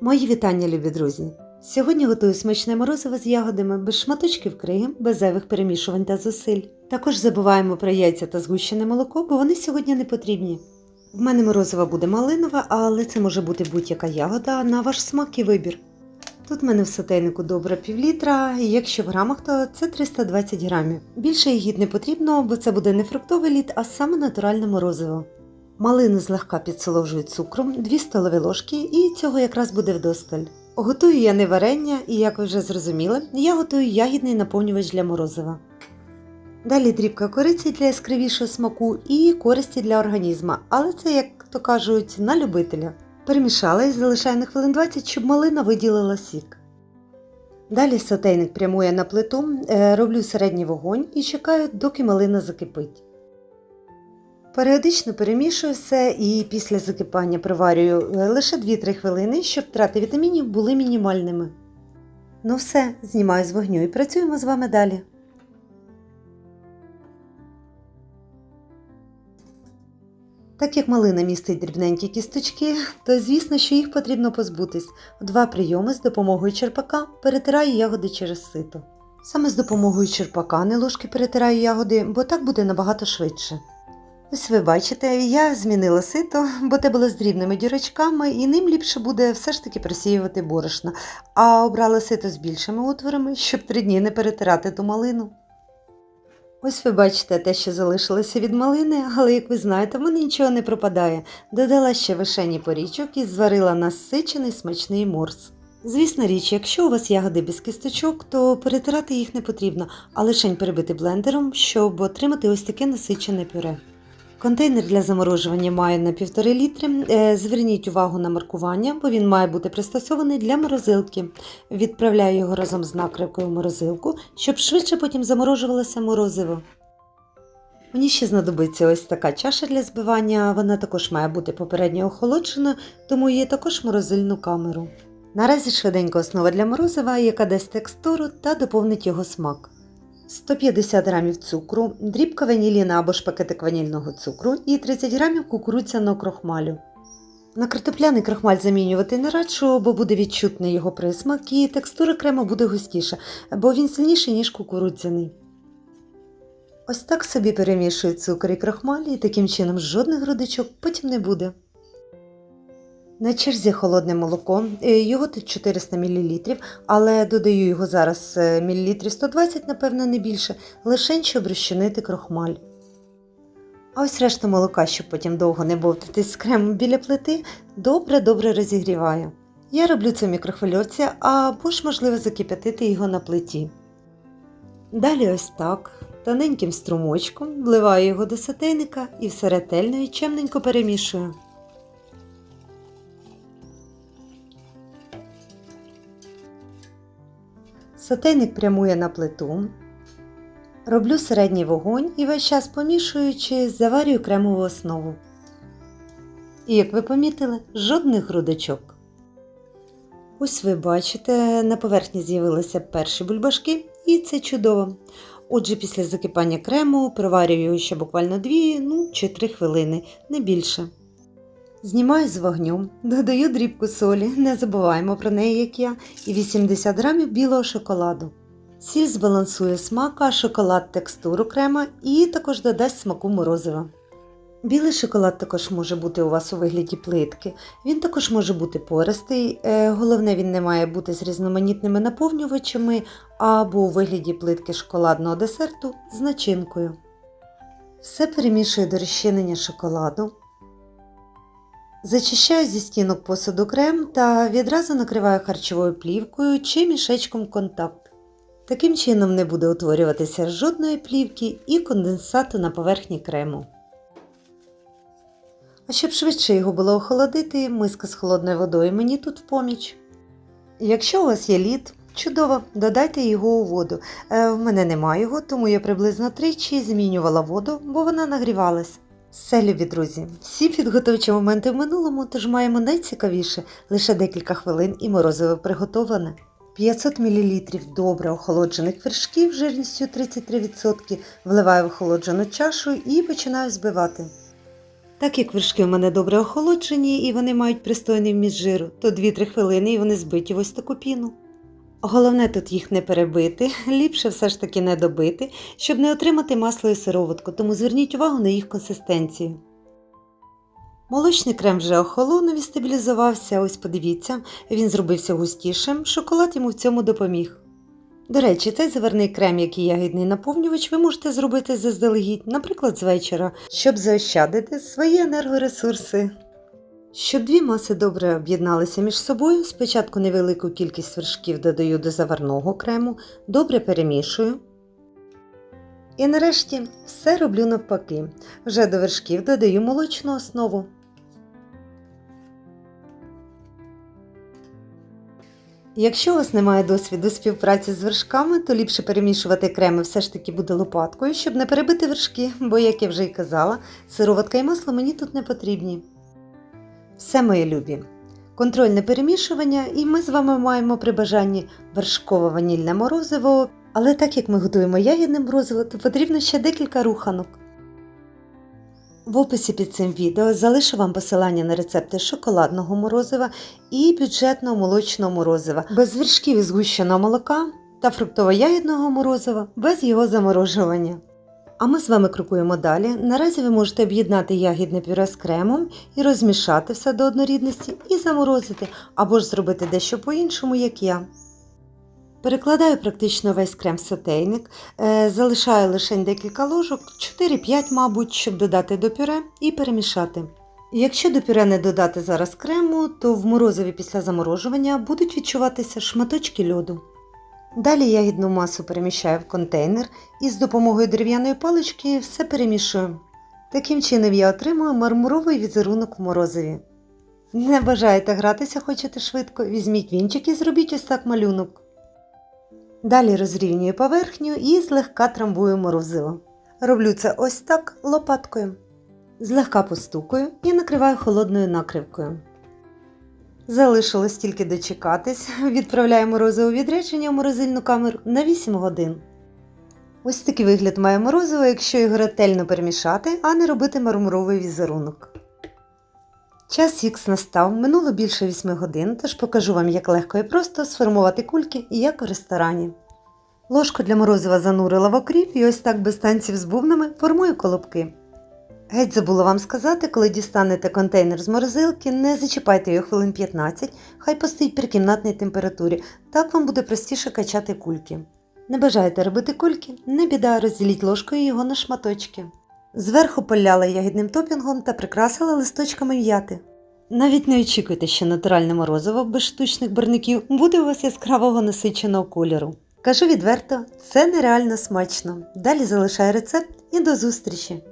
Мої вітання, любі друзі! Сьогодні готую смачне морозиво з ягодами без шматочків криги, без зайвих перемішувань та зусиль. Також забуваємо про яйця та згущене молоко, бо вони сьогодні не потрібні. В мене морозиво буде малинове, але це може бути будь-яка ягода на ваш смак і вибір. Тут в мене в сотейнику добре півлітра, якщо в грамах, то це 320 грамів. Більше її не потрібно, бо це буде не фруктовий лід, а саме натуральне морозиво. Малину злегка підсоложую цукром, 2 столові ложки, і цього якраз буде вдосталь. Готую я не варення, і як ви вже зрозуміли, я готую ягідний наповнювач для морозива. Далі дрібка кориці для яскравішого смаку і користі для організму, але це, як то кажуть, на любителя. Перемішала і залишаю на хвилин 20, щоб малина виділила сік. Далі сотейник прямує на плиту, е, роблю середній вогонь і чекаю, доки малина закипить. Періодично перемішую все і після закипання приварюю е, лише 2-3 хвилини, щоб втрати вітамінів були мінімальними. Ну все, знімаю з вогню і працюємо з вами далі. Так як малина містить дрібненькі кісточки, то звісно, що їх потрібно позбутись. Два прийоми з допомогою черпака перетираю ягоди через сито. Саме з допомогою черпака не ложки перетираю ягоди, бо так буде набагато швидше. Ось ви бачите, я змінила сито, бо те було з дрібними дірочками, і ним ліпше буде все ж таки просіювати борошно, а обрала сито з більшими отворами, щоб три дні не перетирати ту малину. Ось ви бачите те, що залишилося від малини, але, як ви знаєте, в мене нічого не пропадає. Додала ще вишені порічок і зварила насичений смачний морс. Звісна річ, якщо у вас ягоди без кісточок, то перетирати їх не потрібно, а лишень перебити блендером, щоб отримати ось таке насичене пюре. Контейнер для заморожування має на 1,5 літри. Е, Зверніть увагу на маркування, бо він має бути пристосований для морозилки. Відправляю його разом з накривкою в морозилку, щоб швидше потім заморожувалося морозиво. Мені ще знадобиться ось така чаша для збивання, вона також має бути попередньо охолоджена, тому є також морозильну камеру. Наразі швиденько основа для морозива, яка дасть текстуру та доповнить його смак. 150 г цукру, дрібка ваніліна або ж пакетик ванільного цукру і 30 г кукурудзяного крохмалю. На картопляний крохмаль замінювати не раджу, бо буде відчутний його присмак і текстура крему буде густіша, бо він сильніший, ніж кукурудзяний. Ось так собі перемішую цукор і крохмаль, і таким чином жодних грудочок потім не буде. На черзі холодне молоко, е, його тут 400 мл, але додаю його зараз е, мл 120, напевно, не більше, лише щоб розчинити крохмаль. А ось решту молока, щоб потім довго не бовтатись з кремом біля плити, добре-добре розігріваю. Я роблю це в мікрохвильовці або ж можливо закип'ятити його на плиті. Далі ось так, тоненьким струмочком вливаю його до сотейника і все ретельно і чемненько перемішую. Сотейник прямує на плиту. Роблю середній вогонь і весь час помішуючи, заварюю кремову основу. І, як ви помітили, жодних грудочок. Ось ви бачите, на поверхні з'явилися перші бульбашки, і це чудово. Отже, після закипання крему проварюю ще буквально 2 ну, чи 3 хвилини, не більше. Знімаю з вогню, додаю дрібку солі, не забуваємо про неї, як я, і 80 грамів білого шоколаду. Сіль збалансує смак, а шоколад текстуру крема і також додасть смаку морозива. Білий шоколад також може бути у вас у вигляді плитки, він також може бути пористий, е, головне він не має бути з різноманітними наповнювачами або у вигляді плитки шоколадного десерту з начинкою. Все перемішую до розчинення шоколаду. Зачищаю зі стінок посуду крем та відразу накриваю харчовою плівкою чи мішечком контакт. Таким чином не буде утворюватися жодної плівки і конденсату на поверхні крему. А щоб швидше його було охолодити, миска з холодною водою мені тут в поміч. Якщо у вас є лід, чудово, додайте його у воду. Е, в мене немає його, тому я приблизно тричі змінювала воду, бо вона нагрівалась. Все, любі друзі, всі підготовчі моменти в минулому, тож маємо найцікавіше лише декілька хвилин і морозиво приготовлене. 500 мл добре охолоджених вершків жирністю 33% вливаю в охолоджену чашу і починаю збивати. Так як вершки у мене добре охолоджені і вони мають пристойний вміст жиру, то 2-3 хвилини і вони збиті в ось таку піну. Головне тут їх не перебити, ліпше все ж таки не добити, щоб не отримати масло і сироватку, тому зверніть увагу на їх консистенцію. Молочний крем вже охолонув і стабілізувався, ось подивіться, він зробився густішим, шоколад йому в цьому допоміг. До речі, цей заварний крем, як і ягідний наповнювач, ви можете зробити заздалегідь, наприклад, з вечора, щоб заощадити свої енергоресурси. Щоб дві маси добре об'єдналися між собою, спочатку невелику кількість вершків додаю до заварного крему, добре перемішую. І нарешті все роблю навпаки. Вже до вершків додаю молочну основу. Якщо у вас немає досвіду співпраці з вершками, то ліпше перемішувати креми все ж таки буде лопаткою, щоб не перебити вершки, бо, як я вже й казала, сироватка і масло мені тут не потрібні. Все мої любі. Контрольне перемішування, і ми з вами маємо при бажанні вершкове ванільне морозиво, але так як ми готуємо ягідне морозиво, то потрібно ще декілька руханок. В описі під цим відео залишу вам посилання на рецепти шоколадного морозива і бюджетного молочного морозива без вершків і згущеного молока та фруктово-ягідного морозива без його заморожування. А ми з вами крокуємо далі. Наразі ви можете об'єднати ягідне пюре з кремом і розмішати все до однорідності і заморозити, або ж зробити дещо по-іншому, як я. Перекладаю практично весь крем в сотейник, е, залишаю лише декілька ложок, 4-5, мабуть, щоб додати до пюре і перемішати. Якщо до пюре не додати зараз крему, то в морозиві після заморожування будуть відчуватися шматочки льоду. Далі ягідну масу переміщаю в контейнер і з допомогою дерев'яної палички все перемішую. Таким чином я отримую мармуровий візерунок в морозиві. Не бажаєте гратися, хочете швидко, візьміть вінчик і зробіть ось так малюнок. Далі розрівнюю поверхню і злегка трамбую морозиво. Роблю це ось так лопаткою. Злегка постукаю і накриваю холодною накривкою. Залишилось тільки дочекатись, відправляю морозиво у відрядження в морозильну камеру на 8 годин. Ось такий вигляд має морозиво, якщо його ретельно перемішати, а не робити мармуровий візерунок. Час Х настав, минуло більше 8 годин, тож покажу вам, як легко і просто сформувати кульки, як у ресторані. Ложку для морозива занурила в окріп і ось так без танців з бубнами формую колобки. Геть забула вам сказати, коли дістанете контейнер з морозилки, не зачіпайте його хвилин 15, хай постоїть при кімнатній температурі, так вам буде простіше качати кульки. Не бажаєте робити кульки? Не біда, розділіть ложкою його на шматочки. Зверху поляла ягідним топінгом та прикрасила листочками м'яти. Навіть не очікуйте, що натуральне морозиво без штучних барників буде у вас яскравого насиченого кольору. Кажу відверто, це нереально смачно. Далі залишаю рецепт і до зустрічі!